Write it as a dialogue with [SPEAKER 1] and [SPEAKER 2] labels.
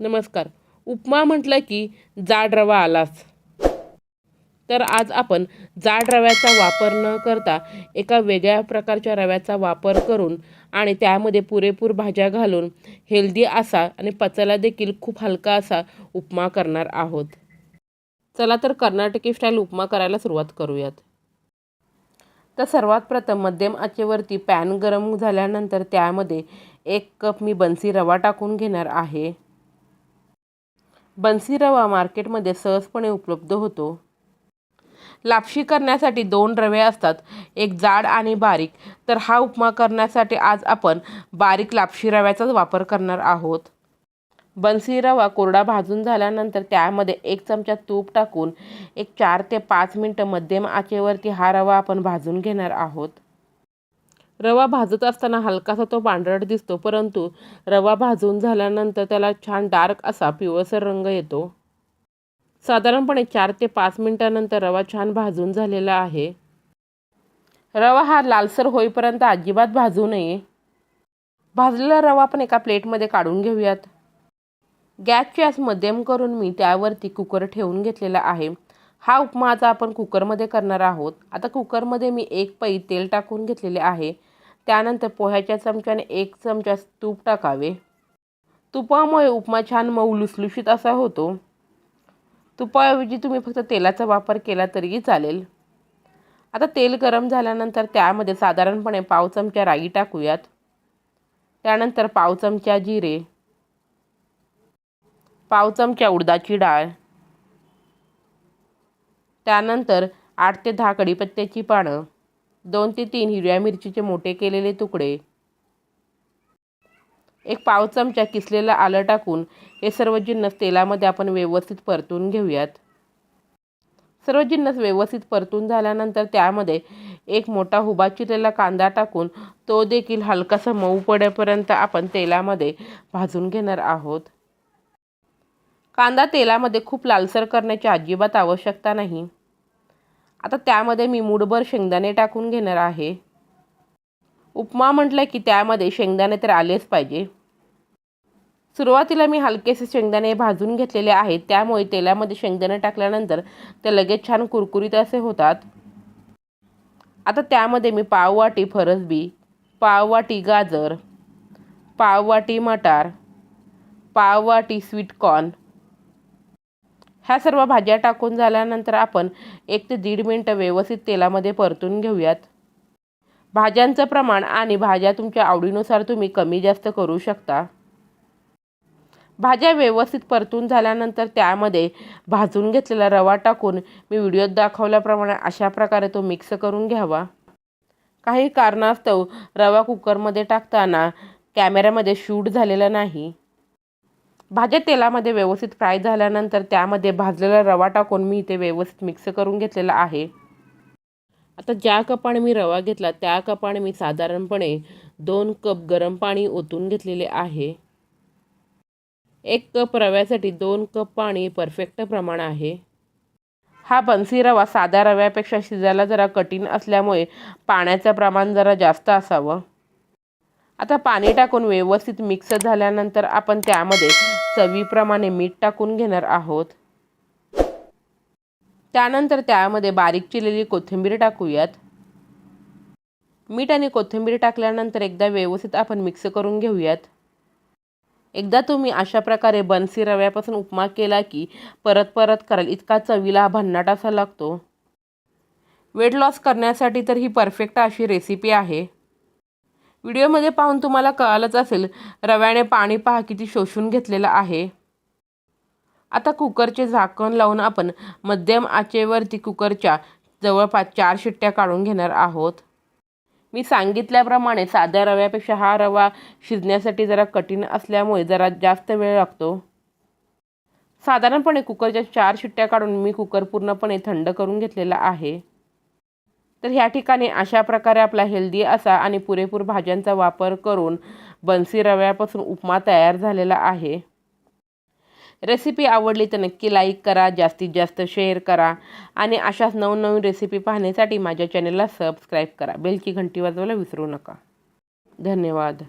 [SPEAKER 1] नमस्कार. उपमा म्हटलं की जाड रवा आलाच. तर आज आपण जाड रव्याचा वापर न करता एका वेगळ्या प्रकारच्या रव्याचा वापर करून आणि त्यामध्ये पुरेपूर भाज्या घालून हेल्दी असा आणि पचायला देखील खूप हलका असा उपमा करणार आहोत. चला तर कर्नाटकी स्टाईल उपमा करायला सुरुवात करूयात. तर सर्वात प्रथम मध्यम आचेवरती पॅन गरम झाल्यानंतर त्यामध्ये एक कप मी बन्सी रवा टाकून घेणार आहे. बन्सी रवा मार्केटमध्ये सहजपणे उपलब्ध होतो. लापशी करण्यासाठी दोन रवे असतात एक जाड आणि बारीक. तर हा उपमा करण्यासाठी आज आपण बारीक लापशी रव्याचाच वापर करणार आहोत. बन्सी रवा कोरडा भाजून झाल्यानंतर त्यामध्ये एक चमचा तूप टाकून एक चार ते पाच मिनटं मध्यम आचेवरती हा रवा आपण भाजून घेणार आहोत. रवा भाजत असताना हलकासा तो पांढरट दिसतो परंतु रवा भाजून झाल्यानंतर त्याला छान डार्क असा पिवळसर रंग येतो. साधारणपणे चार ते पाच मिनटानंतर रवा छान भाजून झालेला आहे. रवा हा लालसर होईपर्यंत अजिबात भाजू नये. भाजलेला रवा आपण एका प्लेटमध्ये काढून घेऊयात. गॅसची आस मध्यम करून मी त्यावरती कुकर ठेवून घेतलेला आहे. हा उपमा आता आपण कुकरमध्ये करणार आहोत. आता कुकरमध्ये मी एक पै तेल टाकून घेतलेले आहे. त्यानंतर पोह्याच्या चमच्याने एक चमचा तूप टाकावे. तुपामुळे उपमा छान मऊ लुसलुशीत असा होतो. तुपाऐवजी तुम्ही फक्त तेलाचा वापर केला तरीही चालेल. आता तेल गरम झाल्यानंतर त्यामध्ये साधारणपणे पाव चमचा राई टाकूयात. त्यानंतर पाव चमचा जिरे. पाव चमचा उडदाची डाळ. त्यानंतर आठ ते दहा कढीपत्त्याची पानं दोन ते तीन हिरव्या मिरचीचे मोठे केलेले तुकडे एक पाव चमचा किसलेलं आलं टाकून हे सर्व जिन्नस तेलामध्ये आपण व्यवस्थित परतून घेऊयात. सर्व जिन्नस व्यवस्थित परतून झाल्यानंतर त्यामध्ये एक मोठा हुबा चिरलेला कांदा टाकून तो देखील हलकासा मऊ पडेपर्यंत आपण तेलामध्ये भाजून घेणार आहोत. कांदा तेलामध्ये खूप लालसर करण्याची अजिबात आवश्यकता नाही. आता त्यामध्ये मी मूडभर शेंगदाणे टाकून घेणार आहे. उपमा म्हटलं की त्यामध्ये शेंगदाणे तर आलेच पाहिजे. सुरुवातीला मी हलकेसे शेंगदाणे भाजून घेतलेले आहेत. त्यामुळे तेलामध्ये शेंगदाणे टाकल्यानंतर ते लगेच छान कुरकुरीत असे होतात. आता त्यामध्ये मी पाववाटी फरसबी पाववाटी गाजर पाववाटी मटार पाववाटी स्वीटकॉर्न ह्या सर्व भाज्या टाकून झाल्यानंतर आपण एक ते दीड मिनटं व्यवस्थित तेलामध्ये परतून घेऊयात. भाज्यांचं प्रमाण आणि भाज्या तुमच्या आवडीनुसार तुम्ही कमी जास्त करू शकता. भाज्या व्यवस्थित परतून झाल्यानंतर त्यामध्ये भाजून घेतलेला रवा टाकून मी व्हिडिओत दाखवल्याप्रमाणे अशा प्रकारे तो मिक्स करून घ्यावा. काही कारणास्तव रवा कुकरमध्ये टाकताना कॅमेऱ्यामध्ये शूट झालेला नाही. भाज्या तेलामध्ये व्यवस्थित फ्राय झाल्यानंतर त्यामध्ये भाजलेला रवा टाकून मी ते व्यवस्थित मिक्स करून घेतलेला आहे. आता ज्या कपाने मी रवा घेतला त्या कपाने मी साधारणपणे दोन कप गरम पाणी ओतून घेतलेले आहे. एक कप रव्यासाठी दोन कप पाणी परफेक्ट प्रमाण आहे. हा बन्सी रवा साध्या रव्यापेक्षा शिजायला जरा कठीण असल्यामुळे पाण्याचं प्रमाण जरा जास्त असावं. आता पाणी टाकून व्यवस्थित मिक्स झाल्यानंतर आपण त्यामध्ये चवीप्रमाणे मीठ टाकून घेणार आहोत. त्यानंतर त्यामध्ये बारीक चिरलेली कोथिंबीर टाकूयात. मीठ आणि कोथिंबीर टाकल्यानंतर एकदा व्यवस्थित आपण मिक्स करून घेऊयात. एकदा तुम्ही अशा प्रकारे बनसी रव्यापासून उपमा केला की परत परत कराल इतका चवीला भन्नाट असा लागतो. वेट लॉस करण्यासाठी तर ही परफेक्ट अशी रेसिपी आहे. व्हिडिओमध्ये पाहून तुम्हाला कळालंच असेल रव्याने पाणी पहा किती शोषून घेतलेलं आहे. आता कुकरचे झाकण लावून आपण मध्यम आचेवरती कुकरच्या जवळपास चार शिट्ट्या काढून घेणार आहोत. मी सांगितल्याप्रमाणे साध्या रव्यापेक्षा हा रवा शिजण्यासाठी जरा कठीण असल्यामुळे जरा जास्त वेळ लागतो. साधारणपणे कुकरच्या चार शिट्ट्या काढून मी कुकर पूर्णपणे थंड करून घेतलेला आहे. तर ह्या ठिकाणी अशा प्रकारे आपला हेल्दी असा आणि पुरेपूर भाज्यांचा वापर करून बन्सी रव्यापासून उपमा तयार झालेला आहे. रेसिपी आवडली तर नक्की लाईक करा जास्तीत जास्त शेअर करा आणि अशाच नवनवीन रेसिपी पाहण्यासाठी माझ्या चॅनलला सबस्क्राईब करा. बेलची घंटी वाजवायला विसरू नका. धन्यवाद.